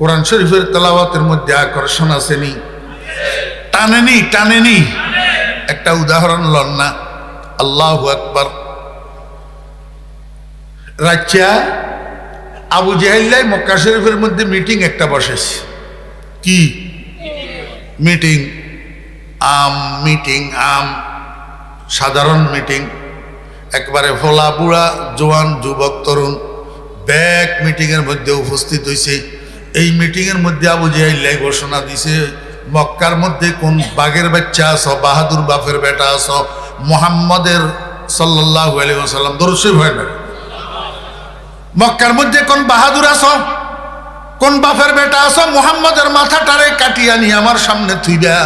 কোরআন শরীফের তেলাওয়াতের মধ্যে আকর্ষণ আসেনি টানেনি টানেনি একটা উদাহরণ লন না। আল্লাহ আকবর। রাচ্চা আবু জাহিল্লাই মক্কা শরীফের মধ্যে মিটিং একটা বসেছে। কি? মিটিং। আম মিটিং, আম। সাধারণ মিটিং। একবারে ফোলা বুড়া, জোয়ান, যুবক, তরুণ ব্যাক মিটিংয়ের মধ্যে উপস্থিত হয়েছে এই মিটিংয়ের মধ্যে আবু জাহিল্লাই ঘোষণা দিছে, মক্কার মধ্যে কোন বাঘের বাচ্চা আস বাহাদুর বাপের বেটা আস মোহাম্মদের সাল্লাহ আলী সাল্লাম দর্শই হয় না? মক্কার মধ্যে কোন বাহাদুর আস কোন বাপের বেটা আস মোহাম্মদের মাথাটারে কাটিয়া নিয়ে আমার সামনে থুইবা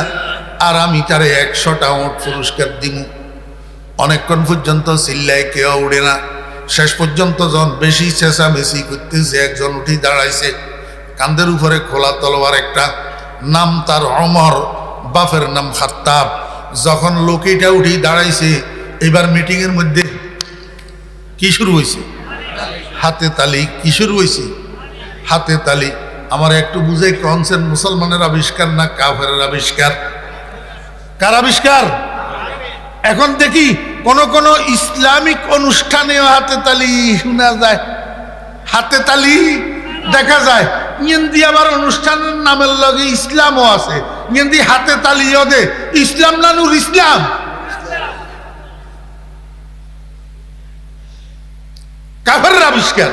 আর আমি তারে একশোটা ওট পুরস্কার দিমু। অনেকক্ষণ পর্যন্ত চিল্লায় কেউ উড়ে না। শেষ পর্যন্ত যখন বেশি চেঁচামেচি করতেছে, একজন উঠি দাঁড়াইছে। কান্দের উপরে খোলা তলোয়ার একটা। নাম তার অমর, বাপের নাম খাত্তাব। যখন লোকিটা উঠি দাঁড়াইছে, এবার মিটিংয়ের মধ্যে কি শুরু হয়েছে হাতে তালি, কি শুরু হয়েছে হাতে তালি। আমার একটু বুঝে কনসেন মুসলমানের আবিষ্কার না কাফের আবিষ্কার? কার আবিষ্কার? এখন দেখি কোন কোন ইসলামিক অনুষ্ঠানে হাতে তালি শোনা যায়। হাতে তালি দেখা যায়। ইয়েন্দি আবার অনুষ্ঠানের নামের লগে ইসলামও আছে। ইয়েন্দি হাতে তালিও দে। ইসলাম নানুর ইসলাম? কাফের আবিষ্কার।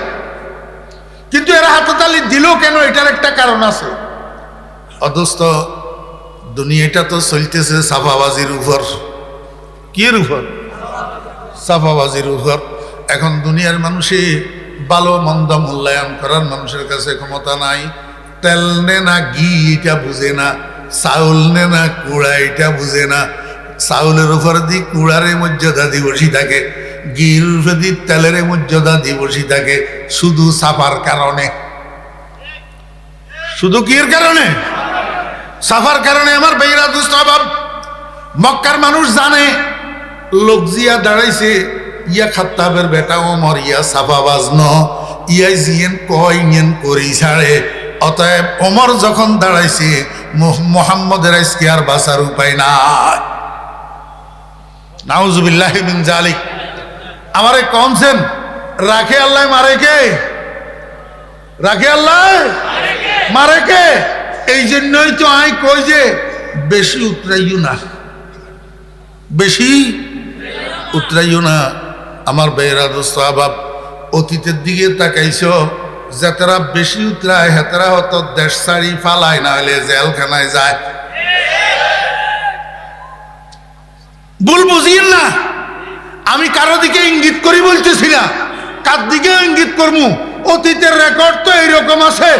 কিন্তু এরা হাতে তালি দিল কেন? এটার একটা কারণ আছে। অদস্ত দুনিয়াটা তো চলতেছে সাফাবাজির উপর। কিয়ের উপর? সাফাবাজির উপর। এখন দুনিয়ার মানুষে ভালো, মন্দ মূল্যায়ন করার মানুষের কাছে ক্ষমতা নাই। তেল নে না ঘি এটা বুঝে না চাউল নে না কুড়া এটা বুঝে না। চাউলের উপর দি কুড়ারে মর্যাদা দিবসী থাকে, ঘির উপরে দি তেলের মর্যাদা দিবসী থাকে, শুধু সাফার কারণে। শুধু কির কারণে? সাফার কারণে আমার বেইরা দুস্তাবাব মক্কার মানুষ জানে, লোক জিয়া দাঁড়াইছে ইয়া খাত্তাবের বেটা ওমর, ইয়া সাফাবাজ ন ইয়া জিয়েন কয় ইয়েন করি ছাড়ে। অতএব ওমর যখন দাঁড়াইছে মোহ- মোহাম্মদের আজকে আর বাঁচার উপায় নাই। নাউজুবিল্লাহ মিন জালিক। আমারে কমছেন? রাখে আল্লাহ মারে কে? রাখে আল্লাহ? মারে কে? এই জন্যই তো আই কই যে, বেশি উতরাইও না। বেশি উতরাইও না। আমার বেয়েরা দোস্ত, আবাব, অতীতের দিকে তাকাইছ, যাতারা বেশি উতরায়, হেতারা হতো দেশ ছাড়ি ফালায় না হলে জেলখানায় যায়। ভুল বুঝিয়েন না। আমি কারও দিকে ইঙ্গিত করি বলতেছি না। কার দিকে ইঙ্গিত করব অতীতের রেকর্ড তো এইরকম আছে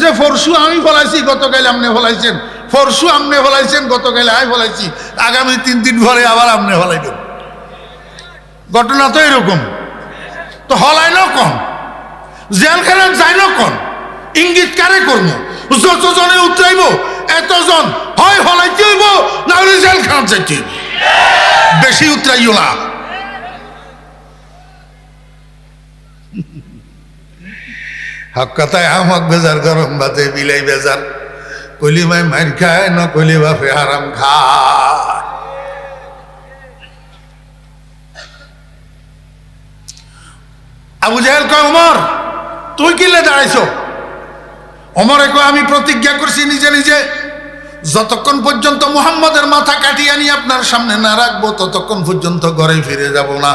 যে ফরসু আমি ফলাইছি, গতকাল আপনি ফলাইছেন। ফরসু আপনি ফলাইছেন, গতকাল আমি ফলাইছি। আগামী তিন দিন পরে আবার আপনি ফলাইবেন। ঘটনা তো এরকম। তো হলাই ন কন? জেলখানা যাই ন কন? ইঙ্গিত কারে করব? যতজনে উতরাইব, এতজন হয় হলাইতে হইব না হলে জেলখানা যাইতে বেশি উতরাইও না। হক কথায় আমাক বেজার গরম বাতে বিলাই বেজার। কলি মাই মাইর খায় ন কলি বাপে হারাম খায়। আবু জাহেল কয় অমর তুই কিনলে দাঁড়াইছ? অমরে কয়, আমি প্রতিজ্ঞা করছি নিজে নিজে। যতক্ষণ পর্যন্ত মুহাম্মদের মাথা কাটিয়ে আনি আপনার সামনে না রাখব, ততক্ষণ পর্যন্ত ঘরে ফিরে যাব না।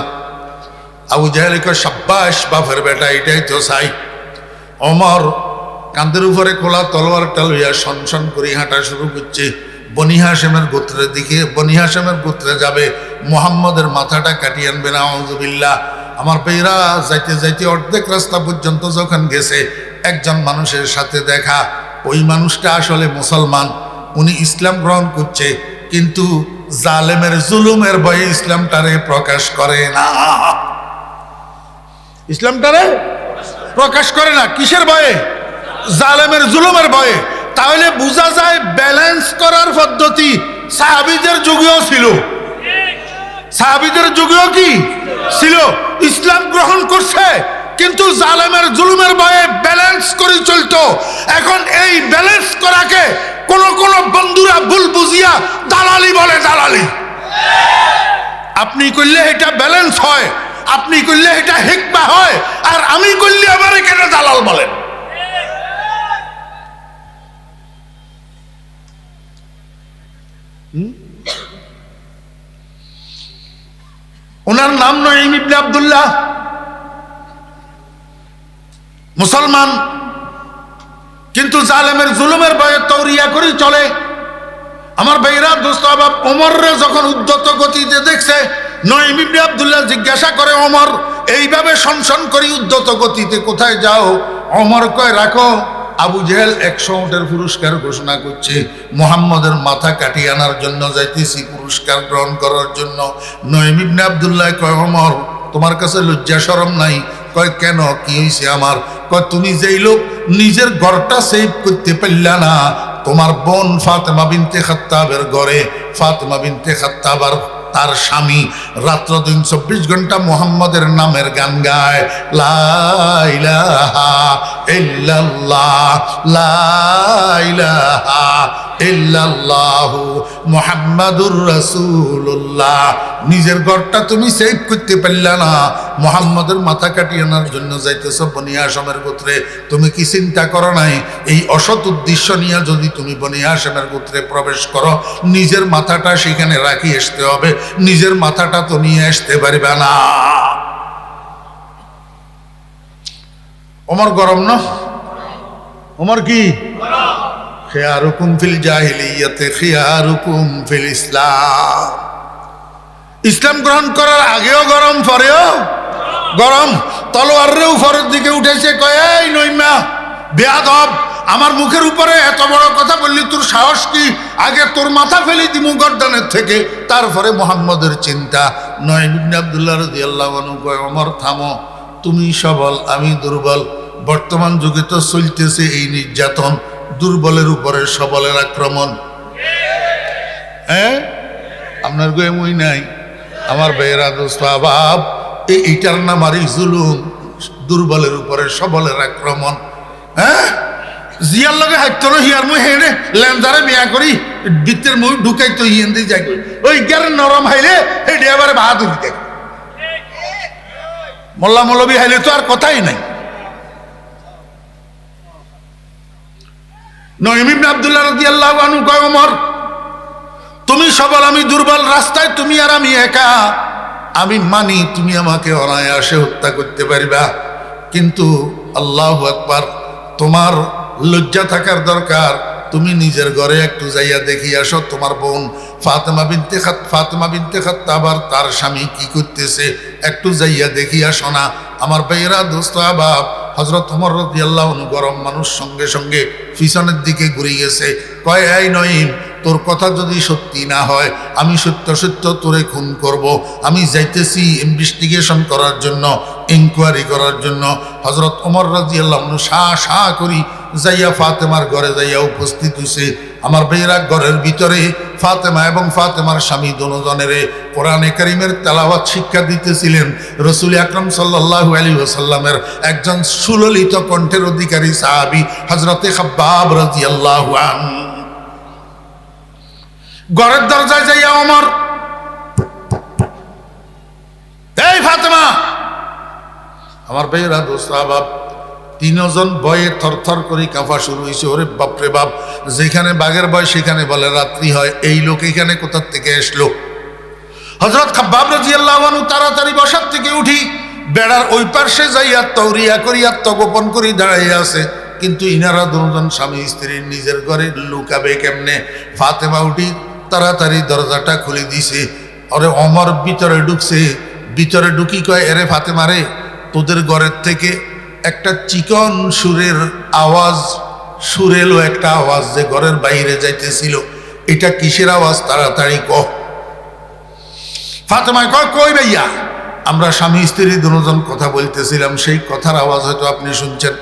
আবু জাহেল কয় সাব্বাস বাপের বেটা, এটাই তো চাই। অমর কান্দের উপরে খোলা তলোয়ার টালুইয়া সনসন করে হাঁটা শুরু করছে। বনি হাসেমের গোত্রের দিকে, বনি হাসেমের গোত্রে যাবে। মোহাম্মদের মাথাটা কাটিয়ে আনবে না আউজুবিল্লাহ আমার পেয়েরা যাইতে যাইতে অর্ধেক রাস্তা পর্যন্ত যখন গেছে, একজন মানুষের সাথে দেখা, ওই মানুষটা আসলে মুসলমান, উনি ইসলাম গ্রহণ করছে, কিন্তু জালেমের জুলুমের ভয়ে ইসলামটারে প্রকাশ করে না। ইসলামটারে প্রকাশ করে না, কিসের ভয়ে? জালেমের জুলুমের ভয়ে। তাহলে বোঝা যায়, ব্যালেন্স করার পদ্ধতি সাহাবিদের যুগেও ছিল। সাহাবিদের যুগেও কি ছিল? ইসলাম গ্রহণ করছে, কিন্তু জালেমের জুলুমের ভয়ে ব্যালেন্স করে চলতো। এখন এই ব্যালেন্স করাকে কোন কোন বন্ধুরা ভুল বুঝিয়া দালালি বলে দালালি। আপনি করলে এটা ব্যালেন্স হয়, আপনি করলে এটা হেকমা হয়, আর আমি করলে আবার কেন দালাল বলেন। ওনার নাম নয় ইবনে আবদুল্লাহ। মুসলমান। কিন্তু জালেমের জুলুমের ভয়ে তৌরিয়া করে চলে। আমার ভাইরা, দোস্ত আবাব ওমররে যখন উদ্যত গতিতে দেখছে নয় ইবনে আবদুল্লাহ জিজ্ঞাসা করে, ওমর, এইভাবে সনসন করি উদ্যত গতিতে কোথায় যাও? অমর কয়, রাখো। আবু জেহেল একশো উটের পুরস্কার ঘোষণা করছে। মোহাম্মদের মাথা কাটিয়ে আনার জন্য, যাইতেছি পুরস্কার গ্রহণ করার জন্য। নয় ইবনে আবদুল্লাহ কয় অমর তোমার কাছে লজ্জা সরম নাই? কয়, কেন? কি হয়েছে আমার? কয়, তুমি যেই লোক নিজের ঘরটা সেভ করতে পারলা না, তোমার বোন ফাতেমা বিনতে খাত্তাবের ঘরে, ফাতেমা বিনতে খাত্তাবার তার স্বামী রাত্র দিন চব্বিশ ঘণ্টা মোহাম্মদের নামের গান গায়। লাইলাহা ইল্লাল্লাহ লাইলাহা নিজের ঘরটা তুমি সেভ করতে পারলা না। মোহাম্মদের মাথা কাটিয়ে আনার জন্য যাইতেছ বনিয়া আসামের গোত্রে। তুমি কি চিন্তা করো নাই? এই অসৎ উদ্দেশ্য নিয়ে যদি তুমি বনি আসামের গোত্রে প্রবেশ করো, নিজের মাথাটা সেখানে রাখি আসতে হবে। নিজের মাথাটা তো নিয়ে আসতে পারবে না। ওমর গরম না? ওমর কি? খেয়ারুকুম ফিল জাহিলিয়াতে, খেয়ারুকুম ফিল ইসলাম। ইসলাম গ্রহণ করার আগেও গরম, পরেও গরম। তলোয়ারেও ফরের দিকে উঠেছে, কয়, এই নইমা বেয়াদব, আমার মুখের উপরে এত বড় কথা বললি, তোর সাহস কি? আগে তোর মাথা ফেলি দিমু গর্দানের থেকে। তারপরে মোহাম্মদের চিন্তা। নয় আব্দুল্লাহ রাদিয়াল্লাহু আনহু কয়, ওমর, থামো। তুমি সবল, আমি দুর্বল। বর্তমান যুগে তো চলতেছে এই নির্যাতন। দুর্বলের উপরে সবলের আক্রমণ। হ্যাঁ আপনার গো এমই নাই। আমার বেয়েরা দোস্ত, আবাব এই এইটার নাম আর জুলুম, দুর্বলের উপরে সবলের আক্রমণ। হ্যাঁ জিয়ার লগে হাইতো না হিয়ার মুই হেনে লেন্দারে বিয়া করি বিত্তের মুই ঢুকাই তো হিয়েন দিয়ে যাই ওই গ্যার নরম হাইলে এই ডেবারে বাহাদুরি দেখ মোল্লা মৌলবী হাইলে তো আর কথাই নাই। আনহু কয় তুমি সবল আমি দুর্বল রাস্তায়, তুমি আর আমি একা। আমি মানি তুমি আমাকে অনায়াসে হত্যা করতে পারিবা। কিন্তু আল্লাহ আকবার, তোমার লজ্জা থাকার দরকার। তুমি নিজের ঘরে একটু যাইয়া দেখি আসো, তোমার বোন ফাতেমা বিনতে খাত ফাতেমা বিনতে খাত আবার তার স্বামী কি করতেছে? একটু যাইয়া দেখি আসো না। আমার ভাইয়েরা, দোস্ত আবাব হজরত অমর রদিয়াল্লাহ গরম মানুষ সঙ্গে সঙ্গে পিছনের দিকে ঘুরে গেছে। কয়, এই নইম তোর কথা যদি সত্যি না হয়, আমি সত্য সত্য তোরে খুন করব। আমি যাইতেছি ইনভেস্টিগেশন করার জন্য ইনকোয়ারি করার জন্য। হজরত অমর রাজিয়াল্লাহ সা সা করি যাইয়া ফাতেমার ঘরে যাইয়া উপস্থিত হয়েছে আমার বেয়েরা ঘরের ভিতরে ফাতেমা এবং ফাতেমার স্বামী দনোজনেরে কোরআনে করিমের তেলাওয়াত শিক্ষা দিতেছিলেন। রসুল আকরম সাল্লাহু আলী ওসাল্লামের একজন সুললিত কণ্ঠের অধিকারী সাহাবি হজরতে খাব্বাব রাজি আল্লাহ ঘরের দরজায় যাইয়া অমর এই ফাতেমা! আমার ভাইয়েরা দোস্ত তিনজন বয়ে থরথর করে কাঁপা শুরু হয়েছে ওরে বাপরে বাপ, যেখানে বাঘের বয় সেখানে বলে রাত্রি হয়, এই লোক এখানে কোথার থেকে আসলো হজরত খাব্বাব রাজি আল্লাহ তাড়াতাড়ি বসার থেকে উঠি, বেড়ার ওই পার্শ্বে যাইয়া করি আত্মগোপন করি দাঁড়াইয়া আছে। কিন্তু ইনারা দুজন স্বামী স্ত্রীর নিজের ঘরে লুকাবে কেমনে? ফাতেমা উঠি, তাড়াতাড়ি দরজাটা খুলে দিছে। ওরে অমর ভিতরে ঢুকছে, ভিতরে ঢুকি কয়, এরে ফাতেমারে তোদের ঘরের থেকে একটা চিকন সুরের আওয়াজ, সুরেলো একটা আওয়াজ যে ঘরের বাইরে যাইতেছিল। এটা কিসের আওয়াজ? তাড়াতাড়ি কহ ফাতেমায় কয়, কই ভাইয়া? আমরা স্বামী, স্ত্রী দুজন কথা বলতেছিলাম, সেই কথার আওয়াজ হয়তো আপনি শুনছেন।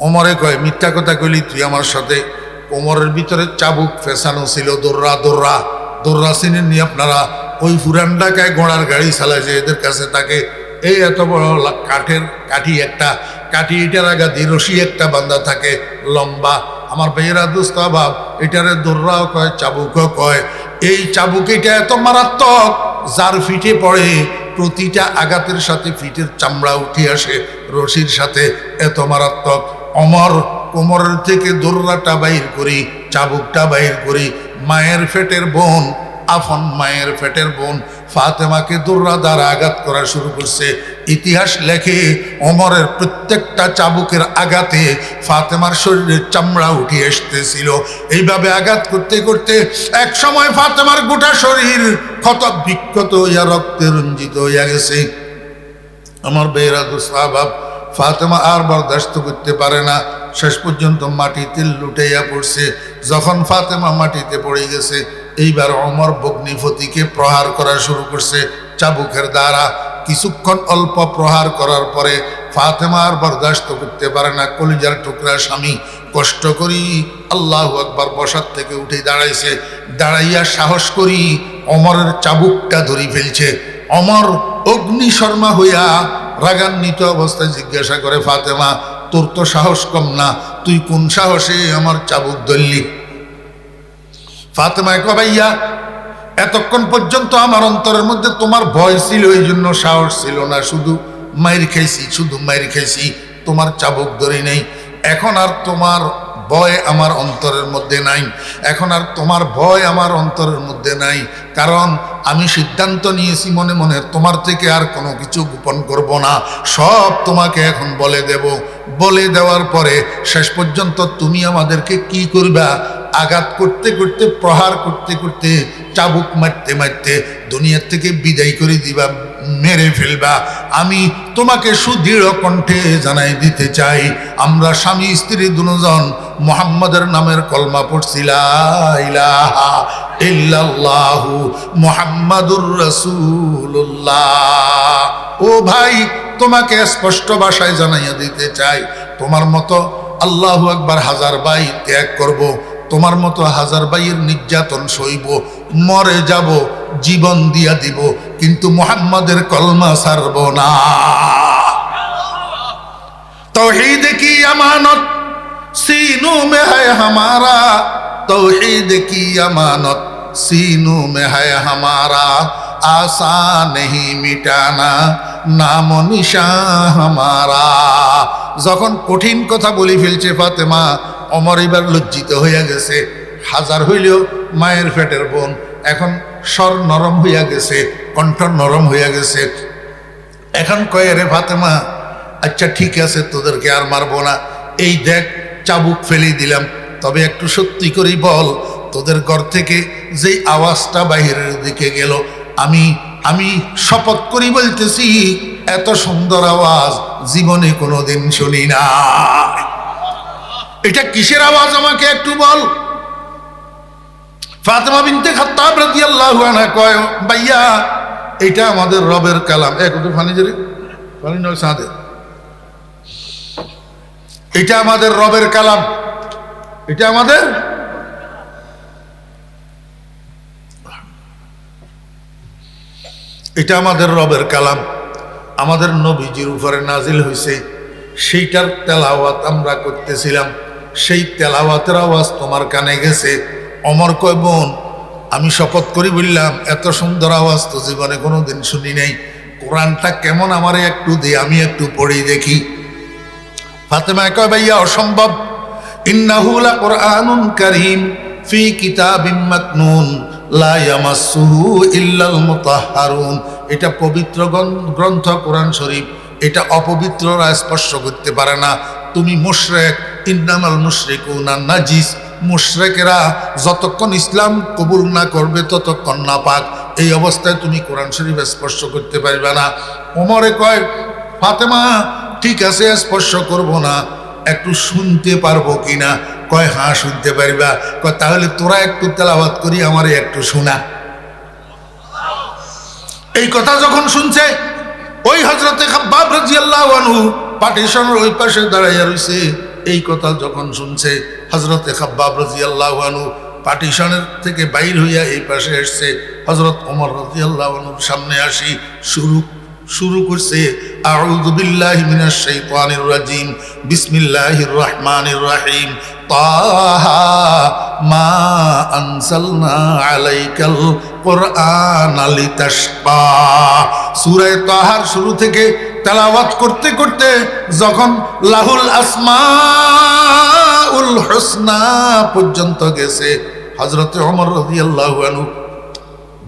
ওমরে কয়, মিথ্যা কথা কইলি তুই আমার সাথে। ওমরের ভিতরে চাবুক ফেসানো ছিল, দোররা দোররা। দোররা চিনেননি আপনারা? ওই পুরান ঢাকায় ঘোড়ার গাড়ি চালায় যে এদের কাছে তাকে এই এত বড় কাঠের কাঠি একটা, কাঠি এটার আগা দিয়ে রশি একটা বান্ধা থাকে, লম্বা। আমার বেয়েরা দুস্তাভাব এটারে দোররাও কয়, চাবুকও কয়। এই চাবুক এটা এত মারাত্মক, যার ফিটে পড়ে, প্রতিটা আঘাতের সাথে ফিটের চামড়া উঠে আসে, রশির সাথে এত মারাত্মক। অমর কোমরের থেকে দোররাটা বাইর করি, চাবুকটা বাইর করি, মায়ের ফেটের বোন আফন মায়ের ফেটের বোন ফাতেমাকে দুর্রা দ্বারা আঘাত করা শুরু করছে। ইতিহাস লেখে অমরের প্রত্যেকটা চাবুকের আঘাতে ফাতেমার শরীরের চামড়া উঠে আসতেছিল এইভাবে আঘাত করতে করতে এক সময় ফাতেমার গোটা শরীর ক্ষত বিক্ষত হইয়া রক্তে রঞ্জিত হইয়া গেছে। আমার বেহরা দুস্বাভাব ফাতেমা আর বরদাস্ত করতে পারে না। শেষ পর্যন্ত মাটিতে লুটাইয়া পড়ছে। যখন ফাতেমা মাটিতে পড়ে গেছে এইবার অমর বগ্নিপতিকে প্রহার করা শুরু করছে চাবুকের দ্বারা। কিছুক্ষণ অল্প প্রহার করার পরে ফাতেমার বরদাস্ত করতে পারে না। কলিজার টুকরা স্বামী কষ্ট করি আল্লাহ একবার বসার থেকে উঠে দাঁড়াইছে। দাঁড়াইয়া সাহস করি অমরের চাবুকটা ধরি ফেলছে। অমর অগ্নি শর্মা হইয়া রাগান্বিত অবস্থায় জিজ্ঞাসা করে, ফাতেমা, তোর তো সাহস কম না। তুই কোন সাহসে আমার চাবুক ধরলি? ফাতেমা কবাইয়া এতক্ষণ পর্যন্ত আমার অন্তরের মধ্যে তোমার ভয় ছিল এই জন্য সাহস ছিল না। শুধু মায়ের খাইছি, শুধু মায়ের খাইছি, তোমার চাবুক ধরে নেই। এখন আর তোমার ভয় আমার অন্তরের মধ্যে নাই। এখন আর তোমার ভয় আমার অন্তরের মধ্যে নাই। কারণ আমি সিদ্ধান্ত নিয়েছি, মনে মনে তোমার থেকে আর কোনো কিছু গোপন করব না। সব তোমাকে এখন বলে দেব। বলে দেওয়ার পরে শেষ পর্যন্ত তুমি আমাদেরকে কি করবা? আঘাত করতে করতে, প্রহার করতে করতে, চাবুক মারতে মারতে দুনিয়ার থেকে বিদায় করে দিবা, মেরে ফেলবা। আমি তোমাকে সুদৃঢ় কণ্ঠে জানাই দিতে চাই। আমরা স্বামী, স্ত্রী দুজন মোহাম্মদের নামের কলমা পড়ছিলা ইলাহা ইল্লাল্লাহু মুহাম্মাদুর রাসূলুল্লাহ। ও ভাই, তোমাকে স্পষ্ট ভাষায় জানাইয়া দিতে চাই। তোমার মতো আল্লাহু একবার হাজার বাই ত্যাগ করব। তোমার মতো হাজার বাইয়ের নির্যাতন সইব মরে যাব জীবন দিয়া দিব কিন্তু মোহাম্মদের কলমা সারব না तौहीद की अमानत सीनों में है हमारा तौहीद की अमानत सीनों में है हमारा आसान नहीं मिटाना নাম নিশা হামারা যখন কঠিন কথা বলি ফেলছে ফাতেমা অমর এবার লজ্জিত হইয়া গেছে। হাজার হইলেও মায়ের পেটের বোন। এখন স্বর নরম হইয়া গেছে, কণ্ঠ নরম হইয়া গেছে। এখন কয়ে রে ফাতেমা আচ্ছা ঠিক আছে, তোদেরকে আর মারবো না। এই দেখ, চাবুক ফেলে দিলাম। তবে একটু সত্যি করেই বল, তোদের ঘর থেকে যেই আওয়াজটা বাহিরের দিকে গেল, আমি আমি শপথ করি বলতেছি, এত সুন্দর আওয়াজ জীবনে কোনোদিন শুনি না। এটা কিসের আওয়াজ আমাকে একটু বল? ফাতেমা বিনতে খাত্তাব রাদিয়াল্লাহু আনহা কয়, ভাইয়া, এটা আমাদের রবের কালাম। এক একটু ফানি নয়, সাদে। এটা আমাদের রবের কালাম। এটা আমাদের এটা আমাদের রবের কালাম। আমাদের নবীজির উপরে নাজিল হয়েছে সেইটার তেলাওয়াত আমরা করতেছিলাম। সেই তেলাওয়াতের আওয়াজ তোমার কানে গেছে। অমর কয়, বোন, আমি শপথ করি বললাম, এত সুন্দর আওয়াজ তো জীবনে কোনো দিন শুনি নাই। কোরআনটা কেমন আমারে একটু দে, আমি একটু পড়ি দেখি। ফাতেমা কয়, ভাইয়া, অসম্ভব। ইন্নাহু লাকুরআনুন কারীম, ফি কিতাবিম মাকনুন লা ইয়ামাসসুহু ইল্লাল মুতাহহারুন এটা পবিত্র গ্রন্থ কোরআন শরীফ। এটা অপবিত্ররা স্পর্শ করতে পারে না। তুমি মুশরেক ইন্নামাল মুশরিকুনা নাজিস। মুশরেকেরা যতক্ষণ ইসলাম কবুল না করবে, ততক্ষণ না পাক এই অবস্থায় তুমি কোরআন শরীফ স্পর্শ করতে পারবে না। ওমরে কয়, ফাতেমা, ঠিক আছে, স্পর্শ করব না। একটু শুনতে পারব কিনা? কয় হ্যাঁ শুনতে পারবা। কয়, তাহলে তোরা একটু তেলাবাদ করি, আমারে একটু শোনা। এই কথা যখন শুনছে, ওই হজরতে খাব্বাব রাজিয়াল্লাহু পার্টিশনের ওই পাশে দাঁড়াইয়া রইছে। এই কথা যখন শুনছে হজরতে খাব্বাব রাজিয়াল্লাহু আনহু পার্টিশনের থেকে বাইর হইয়া এই পাশে এসছে। হজরত ওমর রাজিয়াল্লাহু আনহুর সামনে আসি, শুরু শুরু করছে, আউযু বিল্লাহি মিনাশ শাইতানির রাজিম, বিসমিল্লাহির রহমানির রহিম, তাহা মা আনসালনা আলাইকাল কোরআন লিতাশকা সূরা তাহার শুরু থেকে তেলাওয়াত করতে করতে যখন লাহুল আসমাউল হোসনা পর্যন্ত গেছে হজরত অমর রাহু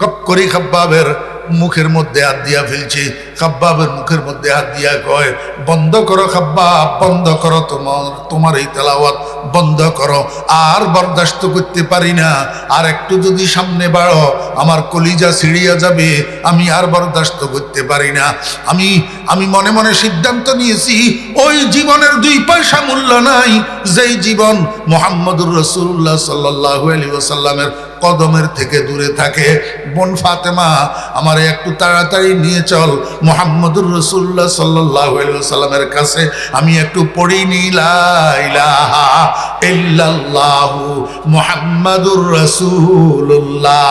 গপ করি খাব্বাবের মুখের মধ্যে হাত দিয়া ফেলছে। খাব্বাবের মুখের মধ্যে হাত দিয়া কয়, বন্ধ করো খাব্বাব, বন্ধ করো তোমার তোমার এই তেলাওয়াত বন্ধ করো। আর বরদাস্ত করতে পারি না। আর একটু যদি সামনে বাড়ো, আমার কলিজা ছিড়িয়া যাবে। আমি আর বরদাস্ত করতে পারি না। আমি আমি মনে মনে সিদ্ধান্ত নিয়েছি, ওই জীবনের দুই পয়সা মূল্য নাই। যেই জীবন মোহাম্মদুর রসুল্লাহ সাল্লাহ আলী ওসাল্লামের কদমের থেকে দূরে থাকে। বোন ফাতেমা, আমার একটু তাড়াতাড়ি নিয়ে চল। মোহাম্মদুর রসুল্লাহ সাল্লাহ সাল্লামের কাছে আমি একটু পড়ি নিলাহা মোহাম্মদুর রসুল্লাহ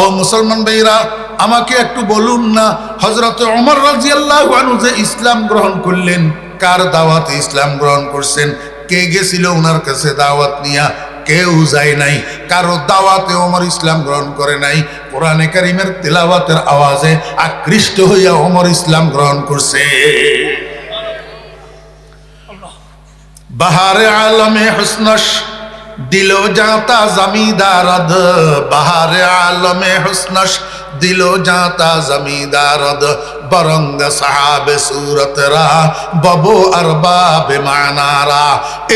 ও মুসলমান ভাইরা, আমাকে একটু বলুন না হজরত ওমর রাজিয়াল্লাহ যে ইসলাম গ্রহণ করলেন, কার দাওয়াতে ইসলাম গ্রহণ করছেন? কে গেছিল ওনার কাছে দাওয়াত নিয়া? কেউ যায় নাই। কারও দাওয়াতে ওমর ইসলাম গ্রহণ করে নাই। কোরআনে কারিমের তেলাওয়াতের আওয়াজে আকৃষ্ট হইয়া ওমর ইসলাম গ্রহণ করছে। বাহারে আলমে হুসনস, দিল জাতা জমিদারদ। বাহারে আলমে হুসনস দিল জাতা জমিদারদ, বরঙ্গ সাহাবে সুরতরা, ববো আরবাবে মানারা।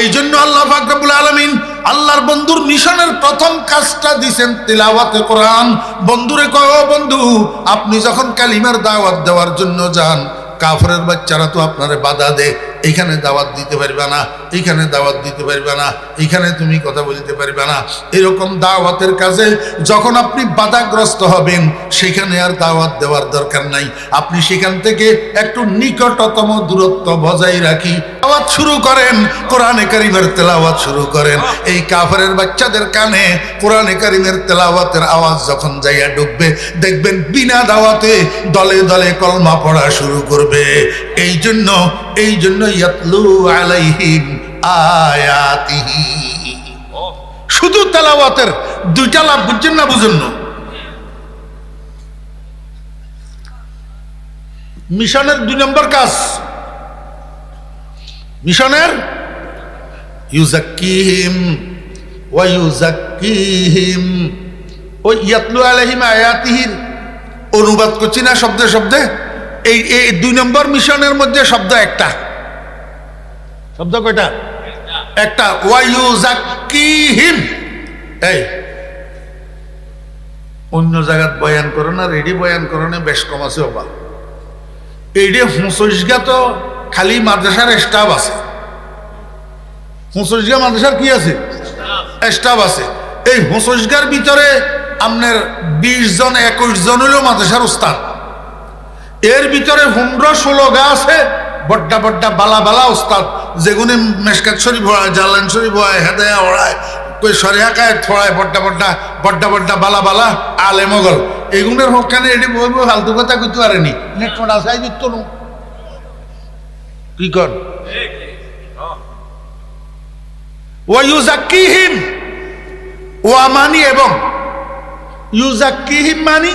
এই জন্য আল্লাহ ফাকরাবুল আলমিন আল্লাহর বন্ধুর মিশনের প্রথম কাজটা দিছেন তিলাওয়াতে কোরআন। বন্ধুরে কয় বন্ধু, আপনি যখন কালিমার দাওয়াত দেওয়ার জন্য যান, কাফরের বাচ্চারা তো আপনারে বাধা দে এইখানে দাওয়াত দিতে পারবে না এইখানে দাওয়াত দিতে পারবে না এইখানে তুমি কথা বলতে পারবে না। এরকম দাওয়াতের কাজে যখন আপনি বাধাগ্রস্ত হবেন, সেখানে আর দাওয়াত দেওয়ার দরকার নাই। আপনি সেখান থেকে একটু নিকটতম দূরত্ব বজায় রাখি। দাওয়াত শুরু করেন, কোরআনে কারিমের তেলাওয়াত শুরু করেন। এই কাফরের বাচ্চাদের কানে কোরআনে কারিমের তেলাওয়াতের আওয়াজ যখন যাইয়া ডুববে দেখবেন বিনা দাওয়াতে দলে দলে কলমা পড়া শুরু করবে। এই জন্য এই জন্য শুধু তেলাওয়াতের দুইটা লাভ বুঝছেন না বুঝেন মিশনের দুই নম্বর কাজ। মিশনের অনুবাদ করছি না শব্দে শব্দে। এই দুই নম্বর মিশনের মধ্যে শব্দ একটা। শব্দ কয়টা? একটা এই, অন্য জায়গাত বয়ান করো না, রেডি বয়ান করো না, বেশ কম আছে বাবা এইডে হুঁসইসগা তো খালি মাদ্রাসার স্টাফ আছে। হুঁসইসগা মাদ্রাসার কি আছে? স্টাফ আছে। এই হুঁসইসগার ভিতরে আপনার বিশ জন, একুশ জন হইল মাদ্রাসার উস্তাদ। এর ভিতরে পনেরো, ষোলো গা আছে, বড্ডা বড্ডা বালা বালা উস্তাদ। যেগুনি মেসকাত শরীফ হয় জালান শরীফ হয়, হেদায়া ওড়ায়, কই সরিয়াকায় থড়ায় বড্ডা বড্ডা বড্ডা বড্ডা বালা বালা আলে মগল এগুনের হকানে এটি বলব ফালতু কথা কইতে পারেনি নেটওয়ার্ক আসাই দিত নো। কি কর? ও ইউজাক্কিহিম ওয়া মানি এবং ইউজাক্কিহিম মানি,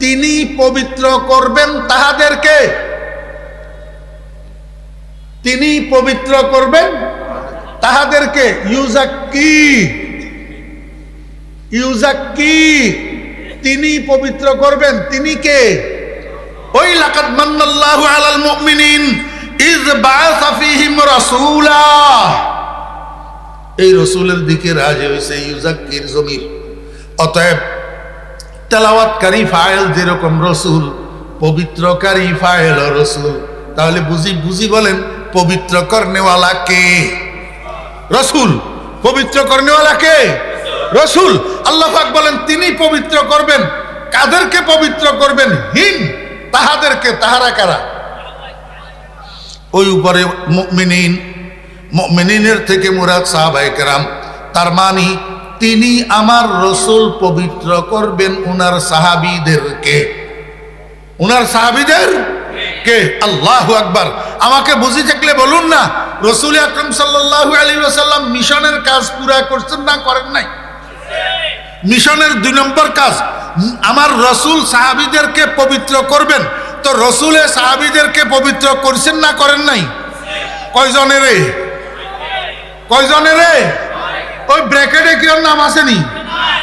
তিনি পবিত্র করবেন তাহাদেরকে। তিনি পবিত্র করবেন, তাহাদেরকে ইউজাক্কি ইউজাক্কি তিনি পবিত্র করবেন, তিনি কে? ওই লাকাত মান্নাল্লাহু আলাল মুমিনিন ইজ বাআসা ফীহিম রাসূলা। এই রসুলের দিকে রাজি হয়েছে ইউজাক্কির জমির অতএব তেলাওয়াতকারী ফাইল যেরকম রসুল, পবিত্রকারী ফাইল রসুল। তাহলে বুঝি বুঝি বলেন পবিত্র করনেওয়ালা কে? রসুল, পবিত্র করনেওয়ালা কে? রসুল। আল্লাহ বলেন, তিনি পবিত্র করবেন। কাদেরকে পবিত্র করবেন? হিন। তাহাদেরকে, তাহারা কারা? ওই উপরে মুমিনিনের থেকে মুরাদ সাহাবায়ে কেরাম। তার মানি, তিনি আমার রসুল পবিত্র করবেন উনার সাহাবিদেরকে। উনার সাহাবিদের কে? আল্লাহ আকবার। আমাকে বুঝি থাকলে বলুন না, রসুল আকরম সাল্লাহ আলী ওসাল্লাম মিশনের কাজ পুরা করছেন না করেন নাই? মিশনের দুই নম্বর কাজ, আমার রসুল সাহাবিদেরকে পবিত্র করবেন। তো রসুলে সাহাবিদেরকে পবিত্র করছেন না করেন নাই? কয়জনের কয়জনের ওই ব্র্যাকেটে কেউ নাম আসেনি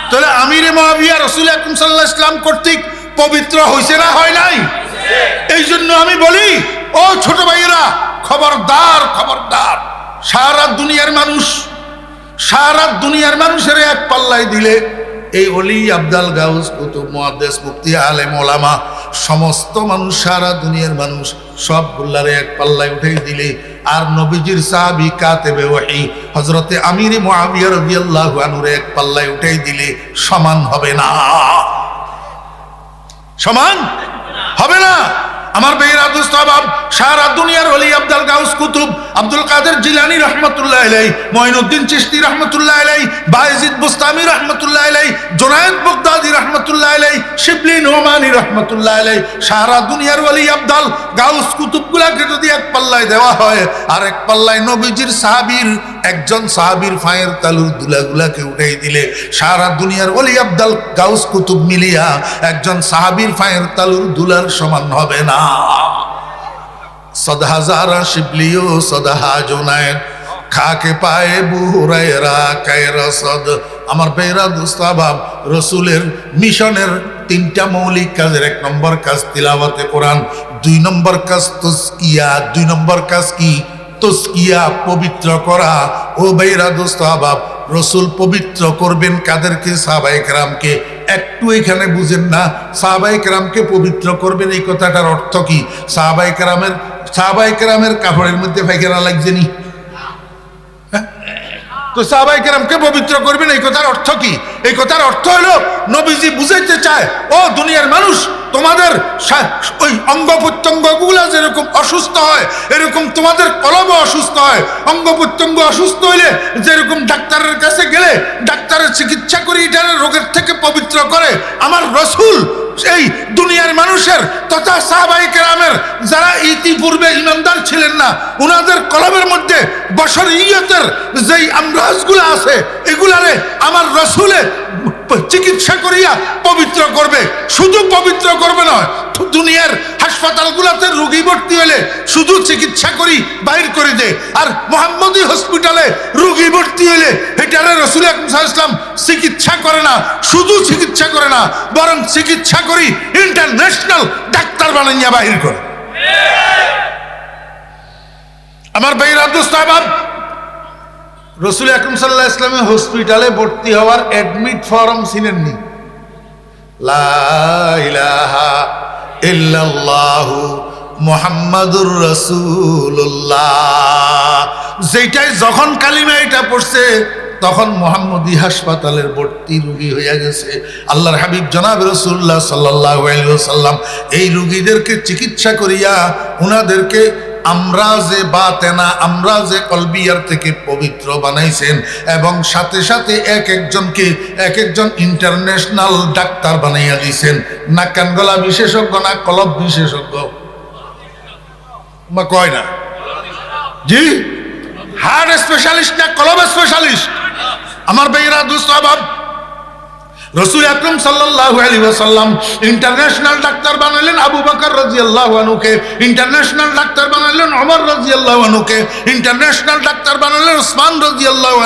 তাহলে আমিরে মহাবিয়া রসুল আকরম সাল্লাহ ইসলাম কর্তৃক পবিত্র হয়েছে না হয় নাই? এই জন্য আমি বলি, ও ছোট ভাইয়েরা, খবরদার খবরদার। সারা দুনিয়ার মানুষ, সারা দুনিয়ার মানুষের এক পাল্লায় দিলে এই অলি আবদাল গাউস, কুতুব মহাদেশ মুফতি, আলেম, ওলামা, সমস্ত মানুষ, সারা দুনিয়ার মানুষ সব গুল্লারে এক পাল্লায় উঠেই দিলে। আর নবীজির সাহাবি কাতেবে ওয়াহি হজরতে আমির মুআবিয়া রাদিয়াল্লাহু আনহুরে এক পাল্লায় উঠেই দিলে সমান হবে না। সমান? হবে না। আমার বেহির আব্দুল সাহাব সারা দুনিয়ার অলি আব্দাল গাউস কুতুব আব্দুল কাদের জিলানি রহমতুল্লাহ আলাই মঈনুদ্দিন চিশতি রহমতুল্লাহ আলাই বায়েজিদ বুস্তামি রহমত রহমতুল্লাহ আলাই শিবলি নোমানি রহমতুল্লাহ আলাই সারা দুনিয়ার অলি আব্দাল, গাউস কুতুবগুলাকে যদি এক পাল্লায় দেওয়া হয়, আর এক পাল্লায় নবীজির সাহাবীর, একজন সাহাবীর ফায়ের তালুর দুলাগুলাকে উঠাই দিলে, সারা দুনিয়ার অলি আব্দাল, গাউস কুতুব মিলিয়া একজন সাহাবীর ফায়ের তালুর দুলার সমান হবে না। সদহাজারা শিবলিও, সদহা জোনায়েন খাকে পায়ে বুহুরায়রা কায়রা সদ। আমার বেহরা দুস্তাবাব রসুলের মিশনের তিনটা মৌলিক কাজের এক নম্বর কাজ তিলাওয়াতে কোরআন, দুই নম্বর কাজ তস্কিয়া, দুই নম্বর কাজ কি? তস্কিয়া, পবিত্র করা। ও বেহরা দুস্তাবাব রসুল পবিত্র করবেন কাদেরকে? সাহাবায়ে কেরামকে। একটু এখানে বুঝেন না সাহাবাই কেরামকে পবিত্র করবেন এই কথাটার অর্থ কি? সাহাবাই কেরামের সাহাবাই কেরামের কাপড়ের মধ্যে পায়খানা লাগছে নি? তো সাহাবাই কেরামকে পবিত্র করবেন, এই কথার অর্থ কি? এই কথার অর্থ হলো, নবীজি বুঝাইতে চায়, ও দুনিয়ার মানুষ, তোমাদের ওই অঙ্গ প্রত্যঙ্গগুলা যেরকম অসুস্থ হয়, এরকম তোমাদের কলমও অসুস্থ হয়। অঙ্গ প্রত্যঙ্গ অসুস্থ হইলে যেরকম ডাক্তারের কাছে গেলে, ডাক্তারের চিকিৎসা করে এটার রোগের থেকে পবিত্র করে, আমার রসুল এই দুনিয়ার মানুষের তথা সাহাবাই কেরামের যারা ইতিপূর্বে ইমানদার ছিলেন না ওনাদের কলমের মধ্যে বছর ইয়তের যেই আমরাজগুলো আছে, এগুলারে আমার রসুলে চিকিৎসা করিয়া পবিত্র করবে। শুধু পবিত্র করবে নয়, দুনিয়ার হাসপাতালগুলোতে রোগী ভর্তি হলে শুধু চিকিৎসা করি বাইর করে দে। আর মোহাম্মদী হসপিটালে রুগী ভর্তি হলে এটারে রসুল ওয়াসাল্লাম চিকিৎসা করে না, শুধু চিকিৎসা করে না, বরং চিকিৎসা করি ইন্টারন্যাশনাল ডাক্তার বানাইয়া বাহির করে। আমার ভাই রাজুস্তাবাব রসুল আকরম সাল্লাহ ইসলামের হসপিটালে ভর্তি হওয়ার অ্যাডমিট ফর্ম ছিলেননি। যেটাই যখন কালিমা এটা পড়ছে তখন মোহাম্মদী হাসপাতালের ভর্তি রুগী হইয়া গেছে। আল্লাহর হাবিব জনাব রসুল্লাহ সাল্লাহ সাল্লাম এই রুগীদেরকে চিকিৎসা করিয়া উনাদেরকে আমরা যে বাতেনা আমরা যে কলবিয়ার থেকে পবিত্র বানাইছেন এবং সাথে সাথে এক একজনকে এক একজন ইন্টারন্যাশনাল ডাক্তার বানাইয়া দিয়েছেন। না কানগলা বিশেষজ্ঞ, না কলব বিশেষজ্ঞ। বা কয় না? জি? হার্ট স্পেশালিস্ট না কলব স্পেশালিস্ট? আমার বেহরা দুস্তাবাব রসুল আকরম সাল্লাহ আলী ওয়াসাল্লাম ইন্টারন্যাশনাল ডাক্তার বানাইলেন আবু বকর রাজিয়াল্লাহু ইন্টারন্যাশনাল ডাক্তার বানাইলেন ওমর রাজিয়াল্লাহু ইন্টারন্যাশনাল ডাক্তার বানাইলেন ওসমান রাজিয়াল্লাহু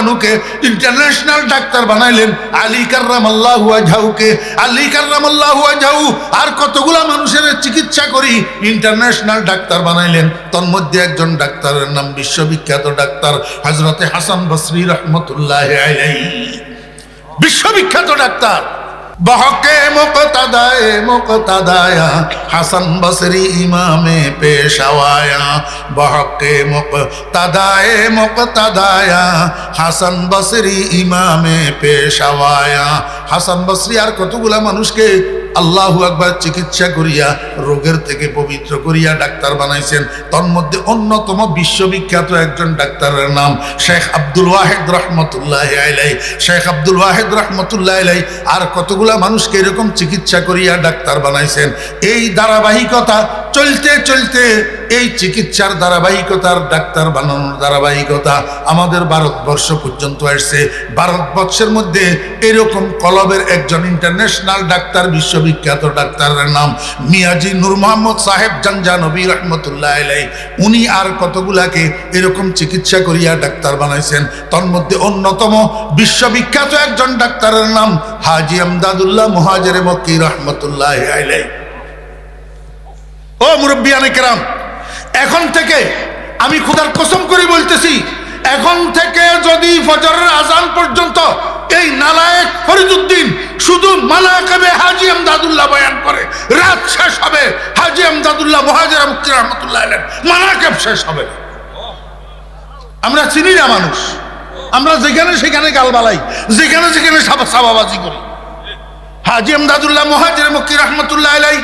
ইন্টারন্যাশনাল ডাক্তার বানাইলেন আলী কার্রাম আল্লাহু আজহাউকে। আলী কার্রাম আল্লাহু আর কতগুলা মানুষের চিকিৎসা করি, ইন্টারন্যাশনাল ডাক্তার বানাইলেন। তন্মধ্যে একজন ডাক্তারের নাম বিশ্ববিখ্যাত ডাক্তার হজরতে হাসান বসরি রহমতুল্লাহ আলাইহি। বিশ্ববিখ্যাত ডাক্তার। পেশাওয়ায়া বহকে মুকতাদায়ে মুকতাদায়া, হাসান বসরি ইমামে পেশাওয়ায়া হাসান বসরি আর কতগুলা মানুষকে আল্লাহু একবার চিকিৎসা করিয়া, রোগের থেকে পবিত্র করিয়া ডাক্তার বানাইছেন। তন্মধ্যে অন্যতম বিশ্ববিখ্যাত একজন ডাক্তারের নাম শেখ আব্দুল ওয়াহেদ রহমতুল্লাহ আলাই শেখ আব্দুল ওয়াহেদ রহমতুল্লাহ আলাই আর কতগুলা মানুষকে এরকম চিকিৎসা করিয়া ডাক্তার বানাইছেন। এই ধারাবাহিকতা চলতে চলতে এই চিকিৎসার ধারাবাহিকতার ডাক্তার বানানোর ধারাবাহিকতা আমাদের ভারতবর্ষ পর্যন্ত আসছে। ভারতবর্ষের মধ্যে এরকম কলবের একজন ইন্টারন্যাশনাল ডাক্তার বিশ্ববিখ্যাত ডাক্তারের নাম মিয়াজি নূর মোহাম্মদ সাহেব জানজা নবী রহমতুল্লাহ আলাই উনি আর কতগুলাকে এরকম চিকিৎসা করিয়া ডাক্তার বানাইছেন? তন্মধ্যে অন্যতম বিশ্ববিখ্যাত একজন ডাক্তারের নাম হাজি আমদাদুল্লাহ মহাজের মক্কি রহমতুল্লাহ আলাই ও মুরব্বিয়ানে কেরাম, এখন থেকে আমি খুদার কসম করে বলতেছি, এখন থেকে যদি ফজরের আজান পর্যন্ত এই নালায়েক ফরিদুদ্দিন শুধু মালাকাবে হাজি আমদাদুল্লাহ বয়ান করে। রাত শেষ হবে, হাজি আমদাদুল্লাহ মহাজেরা মুক্তি রহমতুল্লাহ আলেন মালাকাব শেষ হবে আমরা চিনি না মানুষ। আমরা যেখানে সেখানে গাল বালাই, যেখানে সাবা- সাবাবাজি করি। হাজি আমদাদুল্লাহ মহাজের মুক্তি রহমতুল্লাহ আলাই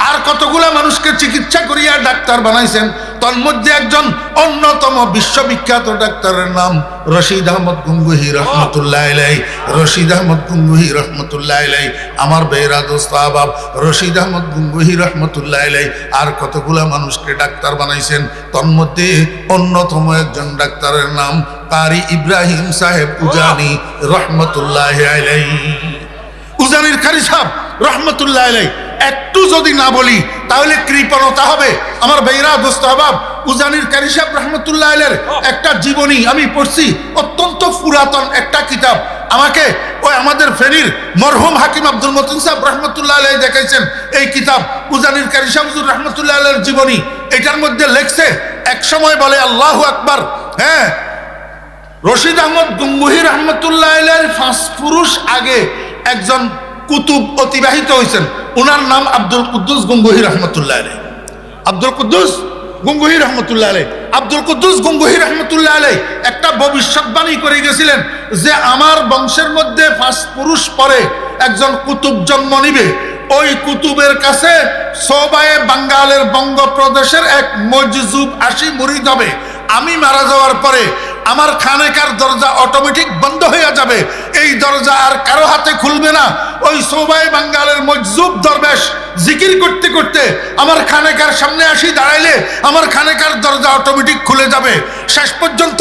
আর কতগুলা মানুষকে চিকিৎসা করিয়া ডাক্তার বানাইছেন তন্মধ্যে একজন অন্যতম বিশ্ববিখ্যাত ডাক্তারের নাম রশিদ আহমদ গুঙ্গুহি রহমতুল্লাহ রশিদ আহমদ গুঙ্গুহি রহমতুল্লাহ আমার বেহরা দোস্ত, আবাব, রশিদ আহমদ গুঙ্গুহি রহমতুল্লাহ আর কতগুলা মানুষকে ডাক্তার বানাইছেন তন্মধ্যে অন্যতম একজন ডাক্তারের নাম কারি ইব্রাহিম সাহেব উজানি রহমতুল্লাহ উজানির কারি সাহেব রহমতুল্লাহ একটু যদি না বলি, তাহলে কৃপণতা হবে। আমার বেইরা দোস্ত হবাব উজানির কারি সাহেব রহমতুল্লাহ আলের একটা জীবনী আমি পড়ছি, অত্যন্ত পুরাতন একটা কিতাব। আমাকে ওই আমাদের ফেরির মরহুম হাকিম আব্দুল মতিন সাহেব রহমতুল্লাহ আলাই দেখাইছেন এই কিতাব। উজানির কারি হুজুর রহমতুল্লাহ আলের জীবনী। এটার মধ্যে লেখছে, এক সময় বলে আল্লাহ আকবার হ্যাঁ রশিদ আহমদ গুঙ্গুহি রহমতুল্লাহ পাঁচ পুরুষ আগে একজন কুতুব অতিবাহিত হয়েছেন ওনার নাম আব্দুল কুদ্দুস গঙ্গুহি রহমতুল্লাহ আলাই আব্দুল কুদ্দুস গঙ্গুহি রহমতুল্লাহ আলাই আব্দুল কুদ্দুস গঙ্গুহি রহমতুল্লাহ আলাই একটা ভবিষ্যৎবাণী করে গেছিলেন যে আমার বংশের মধ্যে পাঁচ পুরুষ পরে একজন কুতুব জন্ম নিবে। ওই কুতুবের কাছে সবাই বাঙ্গালের বঙ্গপ্রদেশের এক মজজুব আসি মুরিদ হবে। আমি মারা যাওয়ার পরে আমার খানেকার দরজা অটোমেটিক বন্ধ হয়ে যাবে। এই দরজা আর কারও হাতে খুলবে না। ওই সোবাই বাঙ্গালের মজজুব দরবেশ। জিকির করতে করতে আমার খানেকার সামনে আসি দাঁড়াইলে আমার খানেকার দরজা অটোমেটিক খুলে যাবে। শেষ পর্যন্ত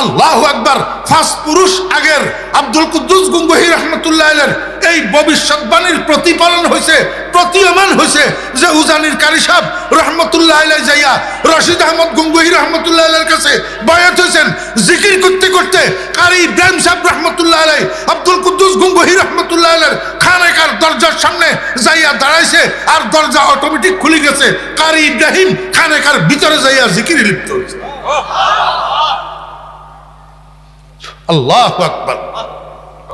আল্লাহ আকবার, ফাঁস পুরুষ আগের আব্দুল কুদ্দুস গুঙ্গুহি রহমতুল্লাহ আলের এই ভবিষ্যৎবাণীর প্রতিপালন হয়েছে প্রতীয়মান হয়েছে যে উজানির কারি সাহেব রহমতুল্লাহ আলাই যাইয়া রশিদ আহমদ গঙ্গুহি রহমতুল্লাহ আলের কাছে বয়াত হয়েছেন জিকির করতে করতে কারি ইব্রাহিম সাহেব রহমতুল্লাহ আলাই আব্দুল কুদ্দুস গঙ্গুহি রহমতুল্লাহ খানেকার দরজার সামনে যাইয়া দাঁড়াইছে আর দরজা অটোমেটিক খুলে গেছে। কারি ইব্রাহিম খানেকার ভিতরে যাইয়া জিকির লিপ্ত হয়েছে আল্লাহ আকবার।